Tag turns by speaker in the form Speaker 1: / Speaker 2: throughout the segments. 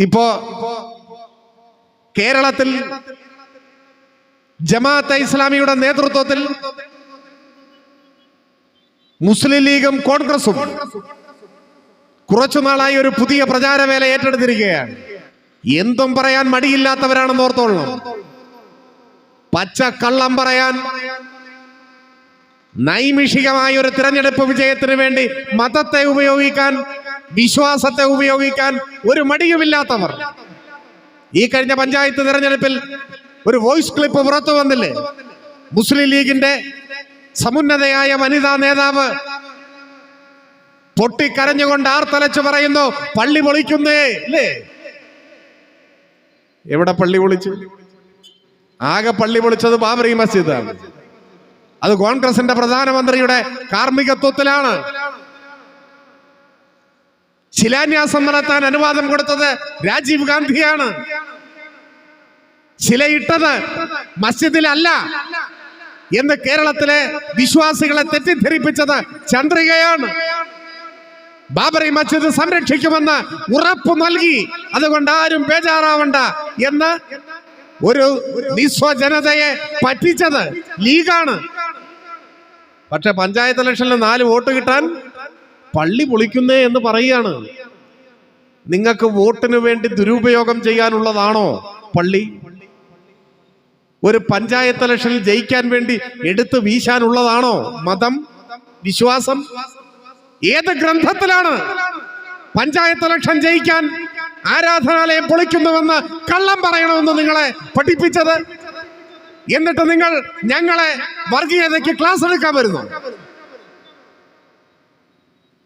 Speaker 1: ഇപ്പോ കേരളത്തിൽ ജമാഅത്തെ ഇസ്ലാമിയുടെ നേതൃത്വത്തിൽ മുസ്ലിം ലീഗും കോൺഗ്രസും കുറച്ചു നാളായി ഒരു പുതിയ പ്രചാരവേല ഏറ്റെടുത്തിരിക്കുകയാണ്. എന്തും പറയാൻ മടിയില്ലാത്തവരാണെന്ന് ഓർത്തോളണം. പച്ച കള്ളം പറയാൻ നൈമിഷികമായ ഒരു തിരഞ്ഞെടുപ്പ് വിജയത്തിന് വേണ്ടി മതത്തെ ഉപയോഗിക്കാൻ വിശ്വാസത്തെ ഉപയോഗിക്കാൻ ഒരു മടിയുമില്ലാത്തവർ. ഈ കഴിഞ്ഞ പഞ്ചായത്ത് തിരഞ്ഞെടുപ്പിൽ ഒരു വോയിസ് ക്ലിപ്പ് പുറത്തു വന്നില്ലേ? മുസ്ലിം ലീഗിന്റെ സമുന്നതയായ വനിതാ നേതാവ് പൊട്ടിക്കരഞ്ഞുകൊണ്ട് ആർത്തലച്ച് പറയുന്നു പള്ളി പൊളിക്കുന്നേ. അല്ലേ എവിടെ പള്ളി പൊളിച്ചു? ആകെ പള്ളി പൊളിച്ചത് ബാബറി മസ്ജിദാണ്. അത് കോൺഗ്രസിന്റെ പ്രധാനമന്ത്രിയുടെ കാർമ്മികത്വത്തിലാണ്. ശിലാന്യാസം നടത്താൻ അനുവാദം കൊടുത്തത് രാജീവ് ഗാന്ധിയാണ്. ശിലയിട്ടത് മസ്ജിദിലല്ല എന്ന് കേരളത്തിലെ വിശ്വാസികളെ തെറ്റിദ്ധരിപ്പിച്ചത് ചന്ദ്രികയാണ്. ബാബറി മസ്ജിദ് സംരക്ഷിക്കുമെന്ന് ഉറപ്പ് നൽകി. അതുകൊണ്ട് ആരും ബേജാറാവണ്ട എന്ന് ഒരു നിസ്വ ജനതയെ പറ്റിച്ചത് ലീഗാണ്. പക്ഷെ പഞ്ചായത്ത് ഇലക്ഷനിൽ നാല് വോട്ട് കിട്ടാൻ പള്ളി പൊളിക്കുന്നേ എന്ന് പറയുകയാണ്. നിങ്ങൾക്ക് വോട്ടിന് വേണ്ടി ദുരുപയോഗം ചെയ്യാനുള്ളതാണോ പള്ളി? ഒരു പഞ്ചായത്ത് ഇലക്ഷനിൽ ജയിക്കാൻ വേണ്ടി എടുത്തു വീശാനുള്ളതാണോ മതം? വിശ്വാസം? ഏത് ഗ്രന്ഥത്തിലാണ് പഞ്ചായത്ത് ഇലക്ഷൻ ജയിക്കാൻ ആരാധനാലയം പൊളിക്കുന്നുവെന്ന് കള്ളം പറയണമെന്ന് നിങ്ങളെ പഠിപ്പിച്ചത്? എന്നിട്ട് നിങ്ങൾ ഞങ്ങളെ വർഗീയതയ്ക്ക് ക്ലാസ് എടുക്കാൻ വരുന്നു.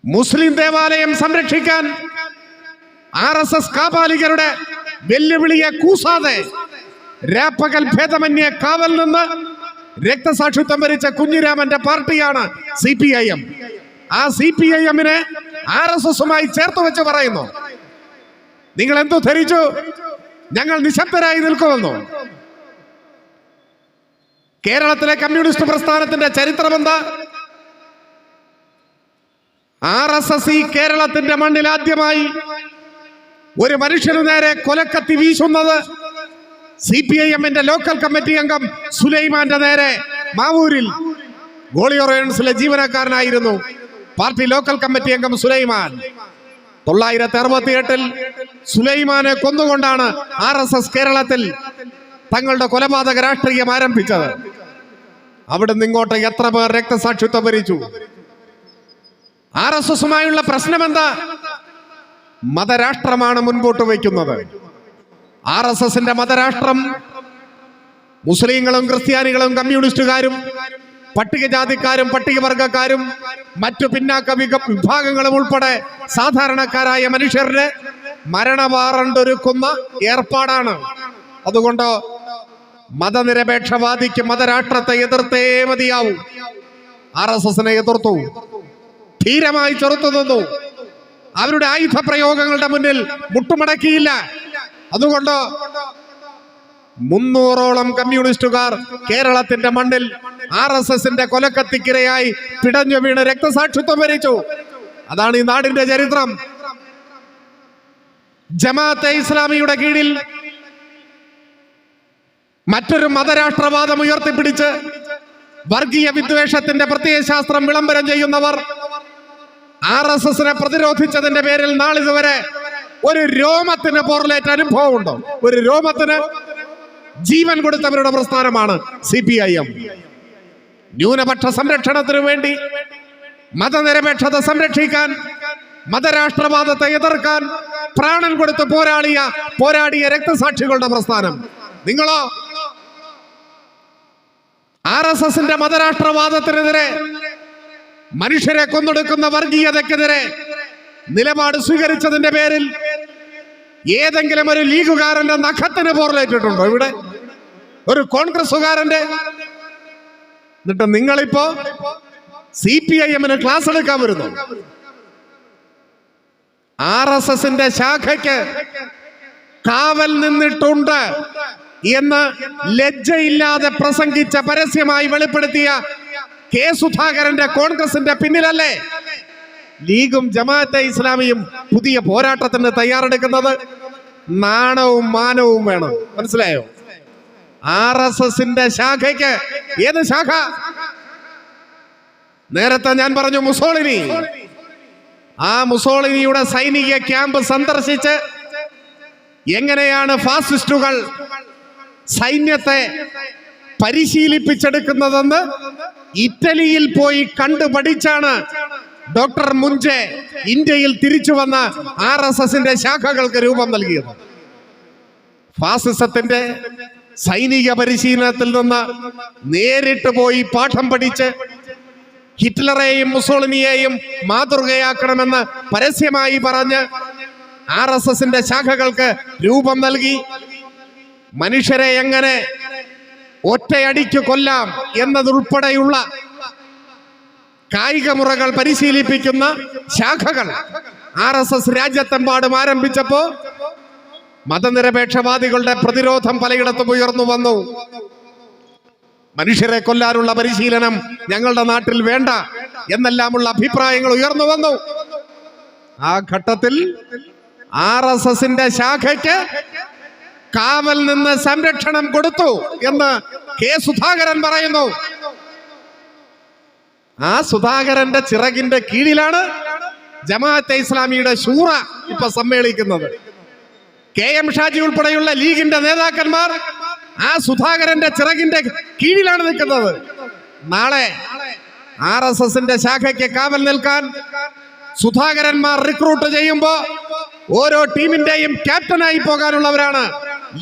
Speaker 1: മുസ്ലിം ദേവാലയം സംരക്ഷിക്കാൻ ആർ എസ് എസ് കാപാലികരുടെ വെല്ലുവിളിയെ കൂസാതെ രാപ്പകൽ ഭേദമന്യെ കാവൽ നിന്ന് രക്തസാക്ഷിത്വം വരിച്ച കുഞ്ഞിരാമന്റെ പാർട്ടിയാണ് സി പി ഐ എം. ആ സി പി ഐ എമ്മിനെ ആർ എസ് എസുമായി ചേർത്ത് വെച്ച് പറയുന്നു. നിങ്ങൾ എന്തു ധരിച്ചു? ഞങ്ങൾ നിശബ്ദരായി നിൽക്കുമെന്നോ? കേരളത്തിലെ കമ്മ്യൂണിസ്റ്റ് പ്രസ്ഥാനത്തിന്റെ ചരിത്രമെന്താ? ആർ എസ് എസ് ഈ കേരളത്തിന്റെ മണ്ണിൽ ആദ്യമായി ഒരു മനുഷ്യനു നേരെ കൊലക്കത്തി വീശുന്നത് സി പി ഐ എമ്മിന്റെ ലോക്കൽ കമ്മിറ്റി അംഗം സുലൈമാന്റെ നേരെ മാവൂരിൽ. ഗോളിയോറയൻസിലെ ജീവനക്കാരനായിരുന്നു പാർട്ടി ലോക്കൽ കമ്മിറ്റി അംഗം സുലൈമാൻ. തൊള്ളായിരത്തി അറുപത്തി എട്ടിൽ സുലൈമാനെ കൊന്നുകൊണ്ടാണ് ആർ എസ് എസ് കേരളത്തിൽ തങ്ങളുടെ കൊലപാതക രാഷ്ട്രീയം ആരംഭിച്ചത്. അവിടെ ഇങ്ങോട്ട് എത്ര പേർ രക്തസാക്ഷിത്വം വരിച്ചു? ആർ എസ് എസുമായുള്ള പ്രശ്നം എന്താ മതരാഷ്ട്രമാണ് മുൻപോട്ട് വയ്ക്കുന്നത്. ആർ എസ് എസിന്റെ മതരാഷ്ട്രം മുസ്ലിങ്ങളും ക്രിസ്ത്യാനികളും കമ്മ്യൂണിസ്റ്റുകാരും പട്ടികജാതിക്കാരും പട്ടികവർഗക്കാരും മറ്റു പിന്നാക്ക വിഭാഗങ്ങളും ഉൾപ്പെടെ സാധാരണക്കാരായ മനുഷ്യരുടെ മരണവാറണ്ടൊരുക്കുന്ന ഏർപ്പാടാണ്. അതുകൊണ്ട് മതനിരപേക്ഷവാദിക്ക് മതരാഷ്ട്രത്തെ എതിർത്തേ മതിയാവും. ആർ എസ് എസിനെ എതിർത്തു. ധീരമായി ചെറുത്തു നിന്നു. അവരുടെ ആയുധ പ്രയോഗങ്ങളുടെ മുന്നിൽ മുട്ടുമടക്കിയില്ല. അതുകൊണ്ട് മുന്നൂറോളം കമ്മ്യൂണിസ്റ്റുകാർ കേരളത്തിന്റെ മണ്ണിൽ ആർ എസ് എസിന്റെ കൊലക്കത്തിക്കിരയായി പിടഞ്ഞു വീണ് രക്തസാക്ഷിത്വം വരിച്ചു. അതാണ് ഈ നാടിന്റെ ചരിത്രം. ജമാഅത്തെ ഇസ്ലാമിയുടെ കീഴിൽ മറ്റൊരു മതരാഷ്ട്രവാദം ഉയർത്തിപ്പിടിച്ച് വർഗീയ വിദ്വേഷത്തിന്റെ പ്രത്യയശാസ്ത്രം വിളംബരം ചെയ്യുന്നവർ ആർ എസ് എസിനെ പ്രതിരോധിച്ചതിന്റെ പേരിൽ നാളിതുവരെ ഒരു രോമത്തിന് പോർലേറ്റ് അനുഭവമുണ്ടോ? ഒരു രോമത്തിന് ജീവൻ കൊടുത്തവരുടെ പ്രസ്ഥാനമാണ് സി പി ഐ എം. ന്യൂനപക്ഷ സംരക്ഷണത്തിനു വേണ്ടി മതനിരപേക്ഷത സംരക്ഷിക്കാൻ മതരാഷ്ട്രവാദത്തെ എതിർക്കാൻ പ്രാണൻ കൊടുത്ത് പോരാളിയ പോരാടിയ രക്തസാക്ഷികളുടെ പ്രസ്ഥാനം. നിങ്ങളോ? ആർ എസ് എസിന്റെ മതരാഷ്ട്രവാദത്തിനെതിരെ മനുഷ്യരെ കൊന്നൊടുക്കുന്ന വർഗീയതക്കെതിരെ നിലപാട് സ്വീകരിച്ചതിന്റെ പേരിൽ ഏതെങ്കിലും ഒരു ലീഗുകാരന്റെ നഖത്തിന് പോറലേറ്റിട്ടുണ്ടോ ഇവിടെ? ഒരു കോൺഗ്രസുകാരന്റെ എന്നിട്ട് നിങ്ങളിപ്പോ സി പി ഐ എമ്മിന് ക്ലാസ് എടുക്കാൻ വരുന്നു. ആർ എസ് എസിന്റെ ശാഖയ്ക്ക് കാവൽ നിന്നിട്ടുണ്ട് എന്ന് ലജ്ജയില്ലാതെ പ്രസംഗിച്ച പരസ്യമായി വെളിപ്പെടുത്തിയ കെ സുധാകരന്റെ കോൺഗ്രസിന്റെ പിന്നിലല്ലേ? ലീഗും ജമാഅത്തെ ഇസ്ലാമിയും പുതിയ പോരാട്ടത്തിന് തയ്യാറെടുക്കുന്നത് നാണവും മാനവും വേണം. മനസ്സിലായോ? ആർ എസ് എസിന്റെ ശാഖയ്ക്ക് ഏത് ശാഖ? നേരത്തെ ഞാൻ പറഞ്ഞു മുസോളിനി. ആ മുസോളിനിയുടെ സൈനിക ക്യാമ്പ് സന്ദർശിച്ച് എങ്ങനെയാണ് ഫാസിസ്റ്റുകൾ സൈന്യത്തെ പരിശീലിപ്പിച്ചെടുക്കുന്നതെന്ന് ഇറ്റലിയിൽ പോയി കണ്ടു പഠിച്ചാണ് ഡോക്ടർ മുഞ്ചെ ഇന്ത്യയിൽ തിരിച്ചു വന്ന ആർ എസ് എസിന്റെ ശാഖകൾക്ക് രൂപം നൽകിയത്. ഫാസിസത്തിന്റെ സൈനിക പരിശീലനത്തിൽ നിന്ന് നേരിട്ട് പോയി പാഠം പഠിച്ച് ഹിറ്റ്ലറെയും മുസോളിനിയെയും മാതൃകയാക്കണമെന്ന് പരസ്യമായി പറഞ്ഞ് ആർ എസ് എസിന്റെ ശാഖകൾക്ക് രൂപം നൽകി. മനുഷ്യരെ എങ്ങനെ ഒറ്റയടിക്ക് കൊല്ലാം എന്നതുൾപ്പെടെയുള്ള കായിക മുറകൾ പരിശീലിപ്പിക്കുന്ന ശാഖകൾ. ആർ എസ് എസ് രാജ്യത്തെമ്പാടും ആരംഭിച്ചപ്പോ മതനിരപേക്ഷവാദികളുടെ പ്രതിരോധം പലയിടത്തും ഉയർന്നു വന്നു. മനുഷ്യരെ കൊല്ലാനുള്ള പരിശീലനം ഞങ്ങളുടെ നാട്ടിൽ വേണ്ട എന്നെല്ലാമുള്ള അഭിപ്രായങ്ങൾ ഉയർന്നു വന്നു. ആ ഘട്ടത്തിൽ ആർ എസ് എസിന്റെ ശാഖയ്ക്ക് കാവൽ നിന്ന് സംരക്ഷണം കൊടുത്തു എന്ന് കെ സുധാകരൻ പറയുന്നു. ആ സുധാകരന്റെ ചിറകിന്റെ കീഴിലാണ് ജമാഅത്തെ ഇസ്ലാമിയുടെ ശൂറ ഇപ്പൊ സമ്മേളിക്കുന്നത്. കെ എം ഷാജി ഉൾപ്പെടെയുള്ള ലീഗിന്റെ നേതാക്കന്മാർ ആ സുധാകരന്റെ ചിറകിന്റെ കീഴിലാണ് നിൽക്കുന്നത്. നാളെ ആർ എസ് എസിന്റെ ശാഖയ്ക്ക് കാവൽ നിൽക്കാൻ സുധാകരന്മാർ റിക്രൂട്ട് ചെയ്യുമ്പോ ഓരോ ടീമിന്റെയും ക്യാപ്റ്റനായി പോകാനുള്ളവരാണ്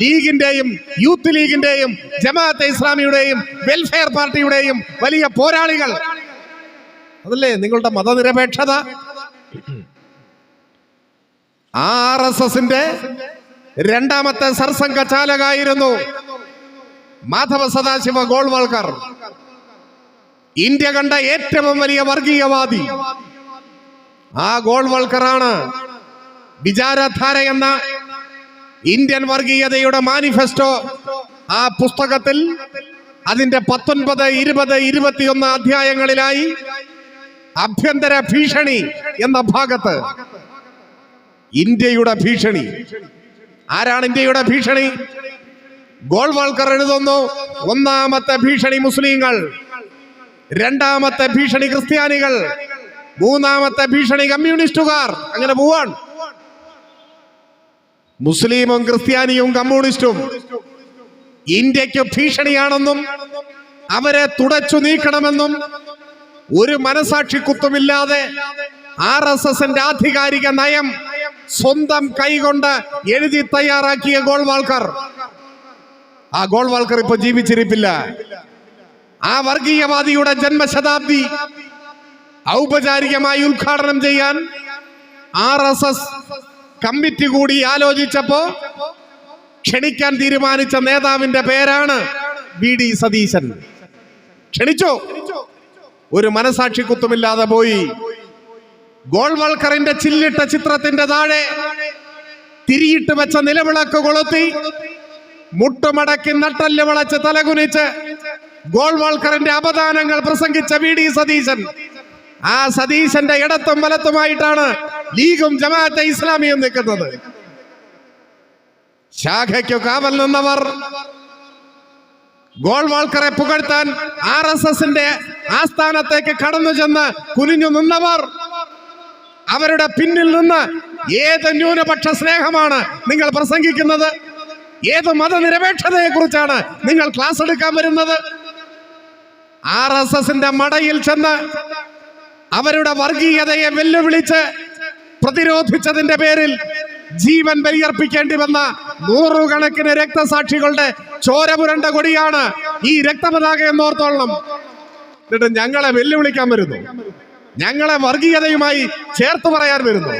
Speaker 1: ലീഗിന്റെയും യൂത്ത് ലീഗിന്റെയും ജമാഅത്തെ ഇസ്ലാമിയുടെയും വെൽഫെയർ പാർട്ടിയുടെയും വലിയ പോരാളികൾ. അതല്ലേ നിങ്ങളുടെ മതനിരപേക്ഷത? ആർ എസ് എസിന്റെ രണ്ടാമത്തെ സർസംഘ ചാലകായിരുന്നു മാധവ സദാശിവ ഗോൾവാൾക്കർ. ഇന്ത്യ കണ്ട ഏറ്റവും വലിയ വർഗീയവാദി. ആ ഗോൾവാൾക്കറാണ് വിചാരധാര എന്ന ഇന്ത്യൻ വർഗീയതയുടെ മാനിഫെസ്റ്റോ. ആ പുസ്തകത്തിൽ അതിന്റെ പത്തൊൻപത് ഇരുപത് ഇരുപത്തിയൊന്ന് അധ്യായങ്ങളിലായി ആഭ്യന്തര ഭീഷണി എന്ന ഭാഗത്ത് ഇന്ത്യയുടെ ഭീഷണി. ആരാണ് ഇന്ത്യയുടെ ഭീഷണി? ഗോൾവാൾക്കർ എഴുതുന്നു ഒന്നാമത്തെ ഭീഷണി മുസ്ലിങ്ങൾ രണ്ടാമത്തെ ഭീഷണി ക്രിസ്ത്യാനികൾ മൂന്നാമത്തെ ഭീഷണി കമ്മ്യൂണിസ്റ്റുകാർ. അങ്ങനെ പോവാൻ മുസ്ലിമും ക്രിസ്ത്യാനിയും കമ്മ്യൂണിസ്റ്റും ഇന്ത്യയ്ക്ക് ഭീഷണിയാണെന്നും അവരെ തുടച്ചു നീക്കണമെന്നും ഒരു മനസാക്ഷി കുത്തുമില്ലാതെ ആർ എസ് എസിന്റെ ആധികാരിക നയം സ്വന്തം കൈകൊണ്ട് എഴുതി തയ്യാറാക്കിയ ഗോൾവാൾക്കർ. ആ ഗോൾവാൾക്കർ ഇപ്പൊ ജീവിച്ചിരിപ്പില്ല. ആ വർഗീയവാദിയുടെ ജന്മശതാബ്ദി ഔപചാരികമായി ഉദ്ഘാടനം ചെയ്യാൻ ആർ എസ് എസ് കമ്മിറ്റി കൂടി ആലോചിച്ചപ്പോ ക്ഷണിക്കാൻ തീരുമാനിച്ച നേതാവിന്റെ പേരാണ് വി ഡി സതീശൻ. ക്ഷണിച്ചോ? ഒരു മനസാക്ഷി കുത്തുമില്ലാതെ പോയി. ഗോൾവൾക്കറിന്റെ ചില്ലിട്ട ചിത്രത്തിന്റെ താഴെ തിരിയിട്ട് വെച്ച നിലവിളക്ക് കൊളുത്തി മുട്ടുമടക്കി നട്ടൽ വളച്ച് തലകുനിച്ച് ഗോൾവാൾക്കറിന്റെ അപദാനങ്ങൾ പ്രസംഗിച്ച വി ഡി സതീശൻ. ആ സതീശന്റെ ഇടത്തും വലത്തുമായിട്ടാണ് ലീഗും ജമാഅത്തെ ഇസ്ലാമിയും നിൽക്കുന്നത്. ശാഖയ്ക്കു കാവൽ നിന്നവർ ഗോൾവാൾക്കറെ പുകഴ്ത്താൻ ആർ എസ് എസിന്റെ ആസ്ഥാനത്തേക്ക് കടന്നു ചെന്ന് കുനിഞ്ഞു നിന്നവർ അവരുടെ പിന്നിൽ നിന്ന് ഏത് ന്യൂനപക്ഷ സ്നേഹമാണ് നിങ്ങൾ പ്രസംഗിക്കുന്നത്? ഏത് മതനിരപേക്ഷതയെ കുറിച്ചാണ് നിങ്ങൾ ക്ലാസ് എടുക്കാൻ വരുന്നത്? ആർ എസ് എസിന്റെ മടയിൽ ചെന്ന് അവരുടെ വർഗീയതയെ വെല്ലുവിളിച്ച് പ്രതിരോധിച്ചതിന്റെ പേരിൽ ജീവൻ ബലിയർപ്പിക്കേണ്ടി വന്ന നൂറുകണക്കിന് രക്തസാക്ഷികളുടെ ചോരപുരണ്ട കൊടിയാണ് ഈ രക്തപതാക എന്നോർത്തോളണം. എന്നിട്ട് ഞങ്ങളെ വെല്ലുവിളിക്കാൻ വരുന്നു. ഞങ്ങളെ വർഗീയതയുമായി ചേർത്ത് പറയാൻ വരുന്നു.